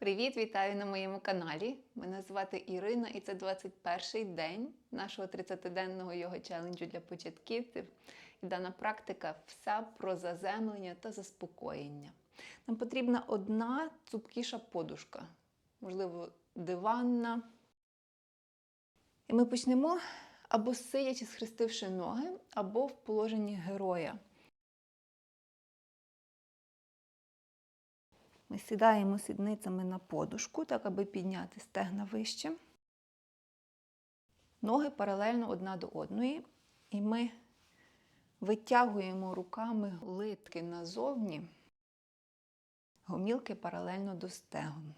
Привіт, вітаю на моєму каналі. Мене звати Ірина, і це 21-й день нашого 30-денного його челенджу для початківців. І дана практика вся про заземлення та заспокоєння. Нам потрібна одна цупкіша подушка, можливо, диванна. І ми почнемо або сидячи, схрестивши ноги, або в положенні героя. Ми сідаємо сідницями на подушку, так аби підняти стегна вище. Ноги паралельно одна до одної. І ми витягуємо руками литки назовні, гомілки паралельно до стегон.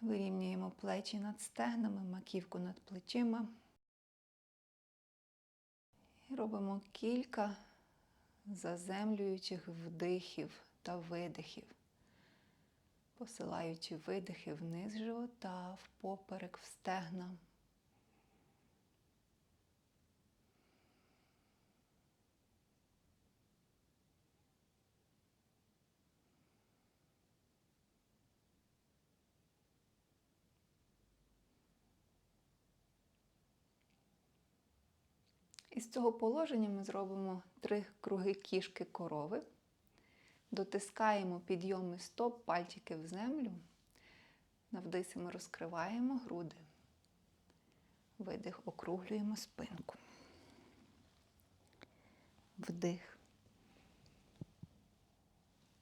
Вирівнюємо плечі над стегнами, маківку над плечима. І робимо кілька заземлюючих вдихів та видихів, посилаючи видихи вниз живота, впоперек, в стегна. Із цього положення ми зробимо три круги кішки корови, дотискаємо підйоми стоп, пальчики в землю. На вдисі ми розкриваємо груди. Видих, округлюємо спинку. Вдих.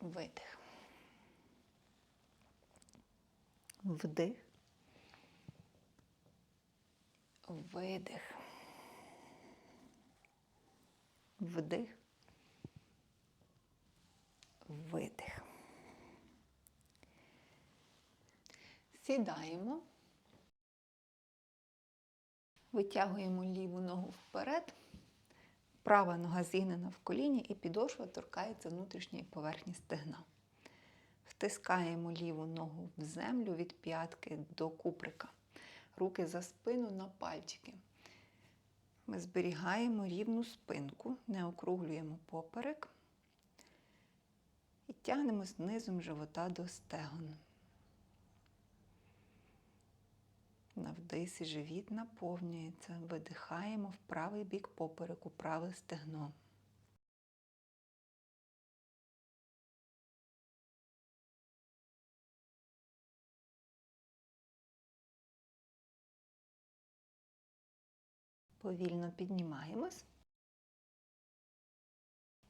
Видих. Вдих. Видих. Вдих. Видих. Сідаємо. Витягуємо ліву ногу вперед. Права нога зігнена в коліні і підошва торкається внутрішньої поверхні стегна. Втискаємо ліву ногу в землю від п'ятки до куприка. Руки за спину на пальчики. Ми зберігаємо рівну спинку, не округлюємо поперек і тягнемо знизом живота до стегон. На вдисі живіт наповнюється, видихаємо в правий бік попереку, праве стегно. Повільно піднімаємось.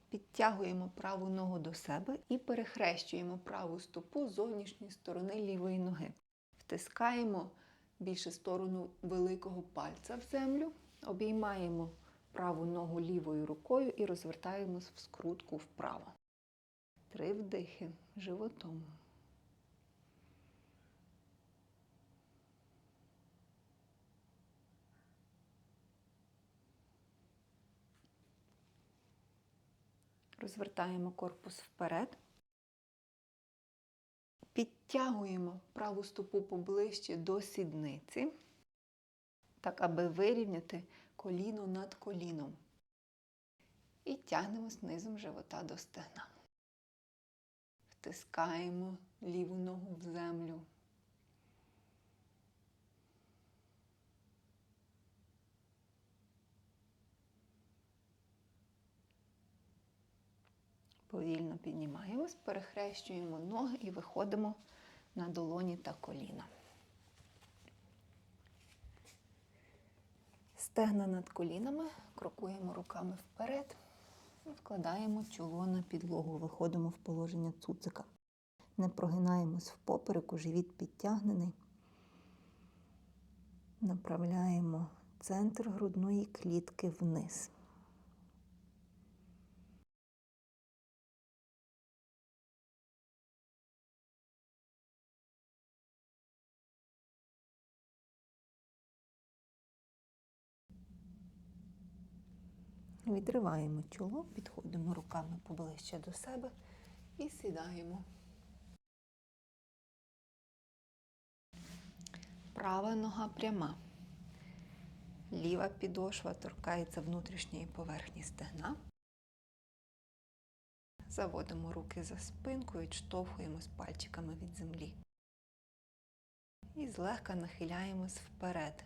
Підтягуємо праву ногу до себе і перехрещуємо праву стопу з зовнішньої сторони лівої ноги. Втискаємо більше сторону великого пальця в землю, обіймаємо праву ногу лівою рукою і розвертаємось в скрутку вправо. Три вдихи животом. Розвертаємо корпус вперед. Підтягуємо праву стопу поближче до сідниці, так, аби вирівняти коліно над коліном. І тягнемо знизом живота до стегна. Втискаємо ліву ногу в землю. Повільно піднімаємось, перехрещуємо ноги і виходимо на долоні та коліна. Стегна над колінами, крокуємо руками вперед і вкладаємо чоло на підлогу, виходимо в положення цуцика. Не прогинаємось в попереку, живіт підтягнений. Направляємо центр грудної клітки вниз. Відриваємо чоло, підходимо руками поближче до себе і сідаємо. Права нога пряма. Ліва підошва торкається внутрішньої поверхні стегна. Заводимо руки за спинку, відштовхуємось пальчиками від землі. І злегка нахиляємось вперед.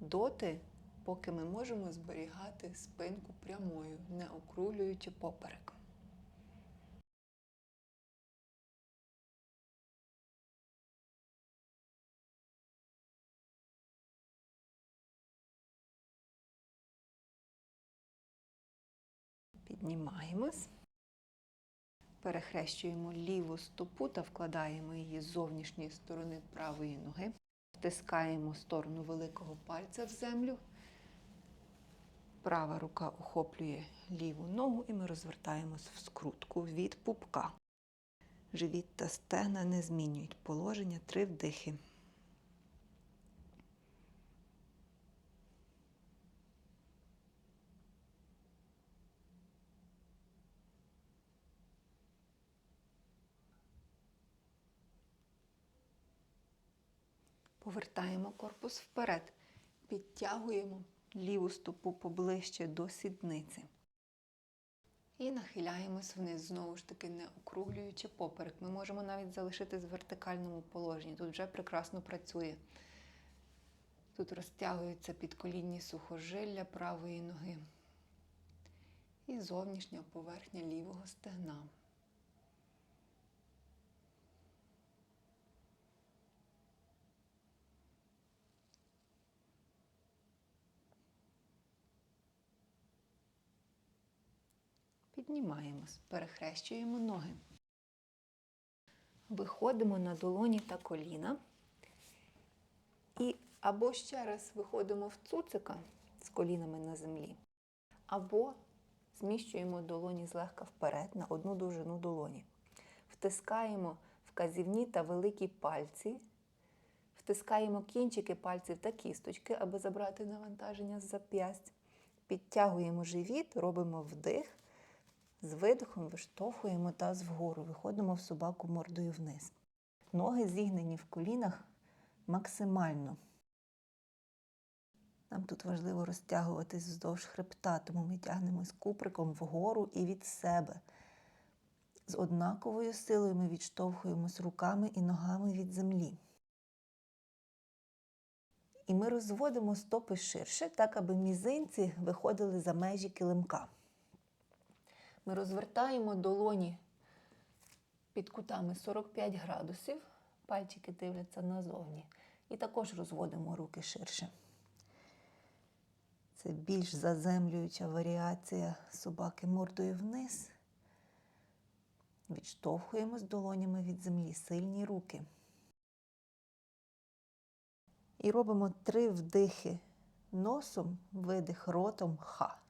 Доти, поки ми можемо зберігати спинку прямою, не округлюючи поперек. Піднімаємось. Перехрещуємо ліву стопу та вкладаємо її з зовнішньої сторони правої ноги. Втискаємо сторону великого пальця в землю. Права рука охоплює ліву ногу і ми розвертаємось в скрутку від пупка. Живіт та стегна не змінюють положення. Три вдихи. Повертаємо корпус вперед. Підтягуємо ліву стопу поближче до сідниці. І нахиляємось вниз, знову ж таки, не округлюючи поперек. Ми можемо навіть залишитись в вертикальному положенні. Тут вже прекрасно працює. Тут розтягуються підколінні сухожилля правої ноги і зовнішня поверхня лівого стегна. Піднімаємось, перехрещуємо ноги. Виходимо на долоні та коліна. І або ще раз виходимо в цуцика з колінами на землі, або зміщуємо долоні злегка вперед на одну довжину долоні. Втискаємо вказівні та великі пальці, втискаємо кінчики пальців та кісточки, аби забрати навантаження з зап'ясть. Підтягуємо живіт, робимо вдих. З видихом виштовхуємо таз вгору, виходимо в собаку мордою вниз. Ноги зігнені в колінах максимально. Нам тут важливо розтягуватись вздовж хребта, тому ми тягнемось куприком вгору і від себе. З однаковою силою ми відштовхуємось руками і ногами від землі. І ми розводимо стопи ширше, так, аби мізинці виходили за межі килимка. Ми розвертаємо долоні під кутами 45 градусів, пальчики дивляться назовні. І також розводимо руки ширше. Це більш заземлююча варіація собаки мордою вниз. Відштовхуємось долонями від землі, сильні руки. І робимо три вдихи носом, видих ротом ха.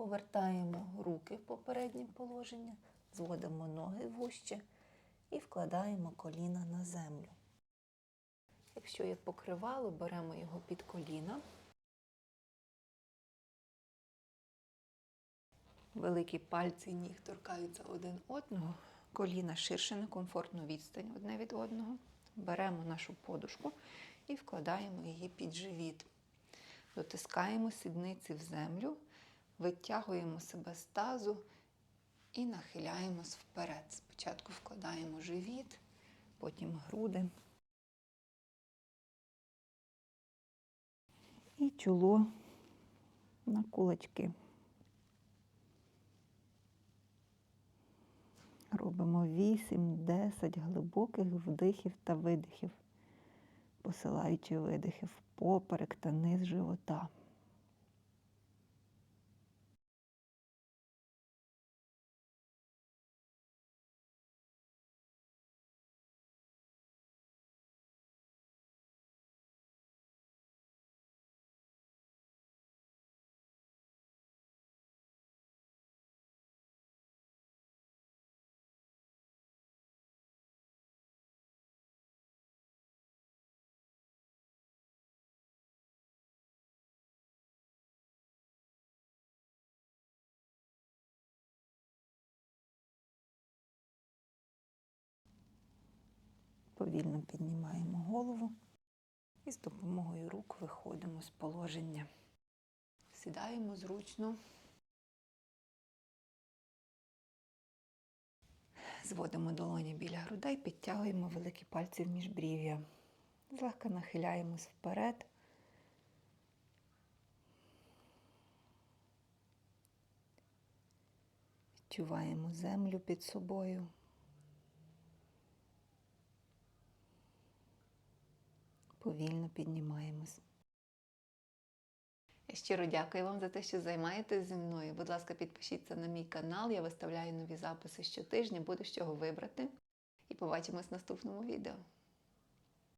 Повертаємо руки в попереднє положення, зводимо ноги вужче і вкладаємо коліна на землю. Якщо є покривало, беремо його під коліна. Великі пальці ніг торкаються один одного, коліна ширше на комфортну відстань одне від одного. Беремо нашу подушку і вкладаємо її під живіт. Дотискаємо сідниці в землю. Витягуємо себе з тазу і нахиляємось вперед. Спочатку вкладаємо живіт, потім груди. І чоло на кулачки. Робимо 8-10 глибоких вдихів та видихів, посилаючи видихи в поперек та низ живота. Повільно піднімаємо голову і з допомогою рук виходимо з положення. Сідаємо зручно. Зводимо долоні біля грудей, підтягуємо великі пальці в міжбрів'я. Злегка нахиляємось вперед. Відчуваємо землю під собою. Повільно піднімаємось. Щиро дякую вам за те, що займаєтесь зі мною. Будь ласка, підпишіться на мій канал. Я виставляю нові записи щотижня, буду з чого вибрати. І побачимось в наступному відео.